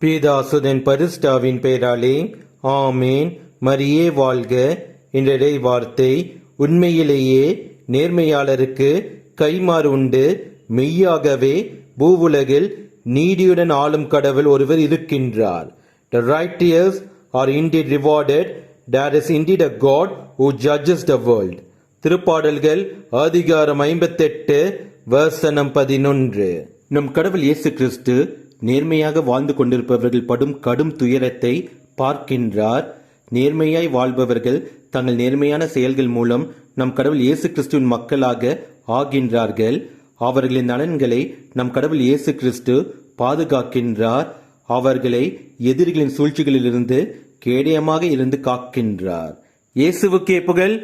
பீதாசுதன் பரிஸ்டாவின் பெயராலே ஆமேன். மரியே வாழ்க. என்ற வார்த்தை உண்மையிலேயே நேர்மையாளருக்கு கைமாறு உண்டு. மெய்யாகவே பூவுலகில் நீதியுடன் ஆளும் கடவுள் ஒருவர் இருக்கின்றார். The righteous are indeed rewarded there is indeed a god who judges the world திருப்பாடல்கள் அதிகாரம் ஐம்பத்தெட்டு வசனம் பதினொன்று. நம் கடவுள் இயேசு கிறிஸ்து நேர்மையாக வாழ்ந்து கொண்டிருப்பவர்கள் படும் கடும் துயரத்தை பார்க்கின்றார். நேர்மையாய் வாழ்பவர்கள் தங்கள் நேர்மையான செயல்கள் மூலம் நம் கடவுள் இயேசு கிறிஸ்துவின் மக்களாக ஆகின்றார்கள். அவர்களின் நலன்களை நம் கடவுள் இயேசு கிறிஸ்து பாதுகாக்கின்றார். அவர்களை எதிரிகளின் சூழ்ச்சிகளிலிருந்து கேடயமாக இருந்து காக்கின்றார். இயேசுவுக்கே புகழ்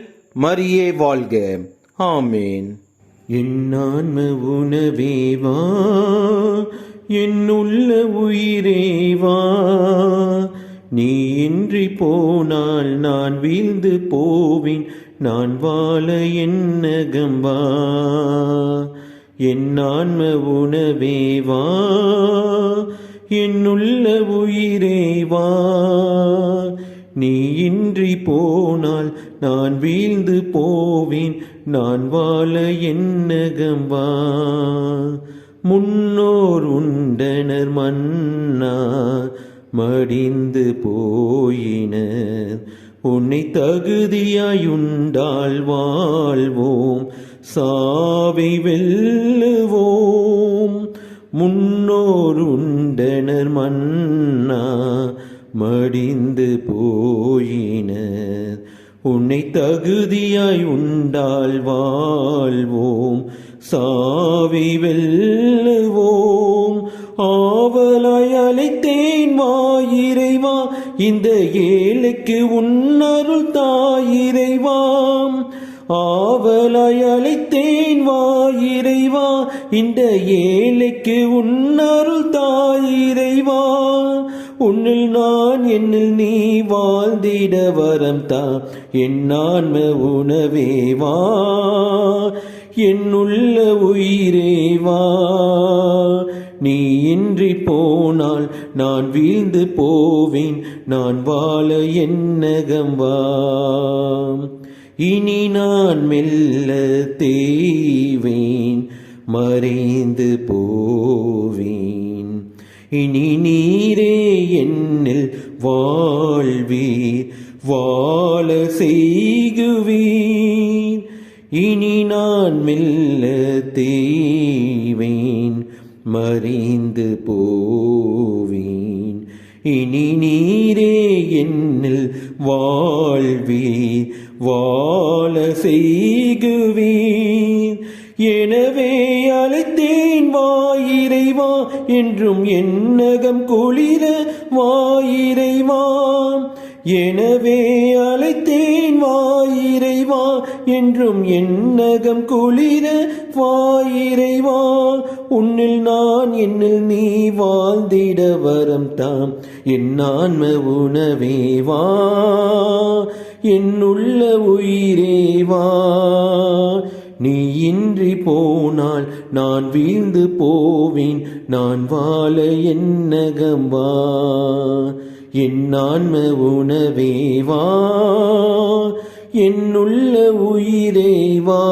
மரியே வாழ்க. ஆமேன். என் ஆன்ம உணவேவா என்னுள்ள உயிரேவா? நீ இன்றி போனால் நான் வீழ்ந்து போவேன். நான் வாழ என்னகம்பா என் ஆன்ம உணவேவா? என்னுள்ள உயிரேவா? நீ இன்றி போனால் நான் வீழ்ந்து போவேன். நான் வாழ என்னகம்பா முன்னோர் உண்டனர் மன்னா மடிந்து போயினர். உன்னை தகுதியாயுண்டால் வாழ்வோம் சாவை வெல்லுவோம். முன்னோர் உண்டனர் மன்னா மடிந்து போயினர். உன்னை தகுதியாய் உண்டால் வாழ்வோம் சாவி வெல்லுவோம். ஆவலாய் அழைத்தேன் வாயிரைவா இந்த ஏழைக்கு உன்னருள் தாயிரைவாம் ஆவலாய் அழைத்தேன் வாயிரைவா இந்த ஏழைக்கு உன்னருள் தாயிரைவா உன்னில் நான் என்னில் நீ வாழ்ந்திட வரம் தா என் உணவே உணவேவா. என்னுள்ள உயிரேவா? நீ இன்றி போனால் நான் வீழ்ந்து போவேன் நான் வாழ என்னகம்வா இனி நான் மெல்ல தேவேன் மறைந்து போவேன். இனி நீரே என்னில் வாழ்வீர் வாழ செய் இனி நான் மெல்ல தேவேன் மறைந்து போவேன். இனி நீரே என்னில் வாழ்வே வாழ செய்குவீர். எனவே அழைத்தேன் வாயிரைவா என்றும் என்னகம் குளிர வாயிரைவா எனவே அழைத்தேன் என்றும் என்னகம் குளிர வாயிறைவா? உன்னில் நான் என்னில் நீ வாழ்ந்திட வரம் தாம் என் ஆன்ம உணவேவா? என்னுள்ள உயிரேவா? நீ இன்றி போனால் நான் வீழ்ந்து போவேன். நான் வாழ என்னகம்பா என் ஆன்ம உணவேவா? என்னுள்ள உயிரேவா?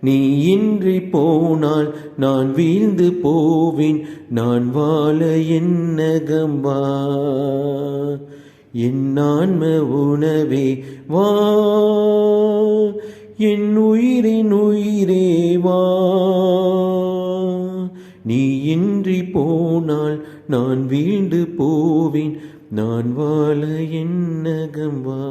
நீ இன்றி போனால் நான் வீழ்ந்து போவேன் நான் வாழ என்னகம்பா என் ஆன்ம உணவே வா? என் உயிரின் உயிரே வா நீ இன்றி போனால் நான் வீழ்ந்து போவேன் நான் வாழ என்னகம் வா.